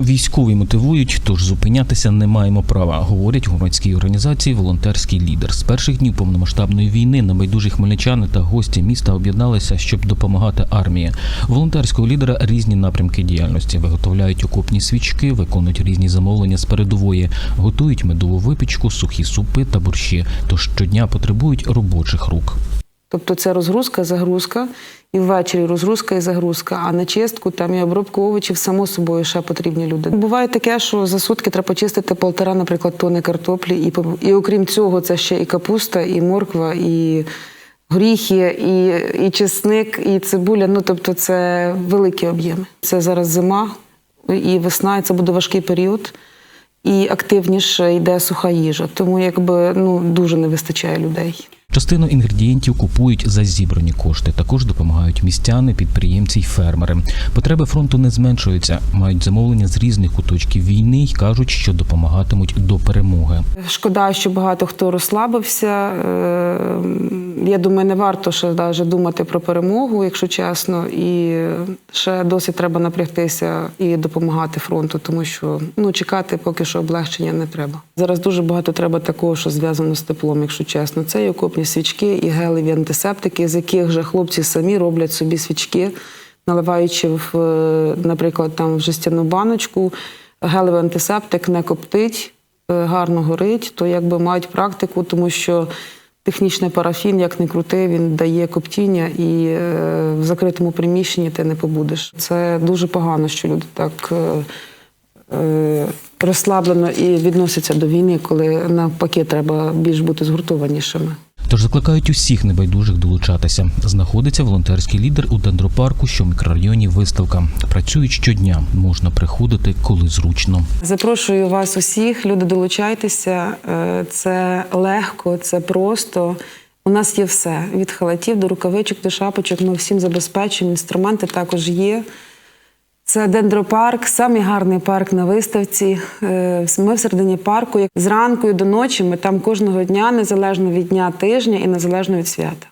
Військові мотивують, тож зупинятися не маємо права, говорять у громадській організації Волонтерський лідер. З перших днів повномасштабної війни небайдужі хмельничани та гості міста об'єдналися, щоб допомагати армії. Волонтерського лідера різні напрямки діяльності. Виготовляють окопні свічки, виконують різні замовлення з передової, готують медову випічку, сухі супи та борщі. Тож щодня потребують робочих рук. Тобто це розгрузка, загрузка, і ввечері розгрузка і загрузка. А на чистку там і обробку овочів, само собою, ще потрібні люди. Буває таке, що за сутки треба почистити полтора, наприклад, тони картоплі. І, і окрім цього, це ще і капуста, і морква, і горіхи, і, і чесник, і цибуля. Ну тобто це великі об'єми. Це зараз зима і весна, і це буде важкий період. І активніше йде суха їжа. Тому якби ну дуже не вистачає людей. Частину інгредієнтів купують за зібрані кошти. Також допомагають містяни, підприємці й фермери. Потреби фронту не зменшуються. Мають замовлення з різних куточків війни й кажуть, що допомагатимуть до перемоги. Шкода, що багато хто розслабився. Я думаю, не варто ще навіть думати про перемогу, якщо чесно. І ще досі треба напрягтися і допомагати фронту, тому що ну чекати поки що облегчення не треба. Зараз дуже багато треба такого, що зв'язано з теплом, якщо чесно. Це і окопні свічки, і гелеві антисептики, з яких вже хлопці самі роблять собі свічки, наливаючи в, е, наприклад, там в жестяну баночку. Гелевий антисептик не коптить, е, гарно горить, то якби мають практику, тому що технічний парафін, як не крути, він дає коптіння, і е, в закритому приміщенні ти не побудеш. Це дуже погано, що люди так е, е, розслаблено і відносяться до війни, коли навпаки треба більш бути згуртованішими. Тож закликають усіх небайдужих долучатися. Знаходиться волонтерський лідер у дендропарку, що в мікрорайоні виставка. Працюють щодня. Можна приходити, коли зручно. Запрошую вас усіх, люди, долучайтеся. Е, Це легко, це просто. У нас є все: від халатів до рукавичок, до шапочок. Ми всім забезпечуємо. Інструменти також є. Це дендропарк, самий гарний парк на виставці. Е, Ми всередині парку. Як Зранку і до ночі ми там кожного дня, незалежно від дня тижня і незалежно від свята.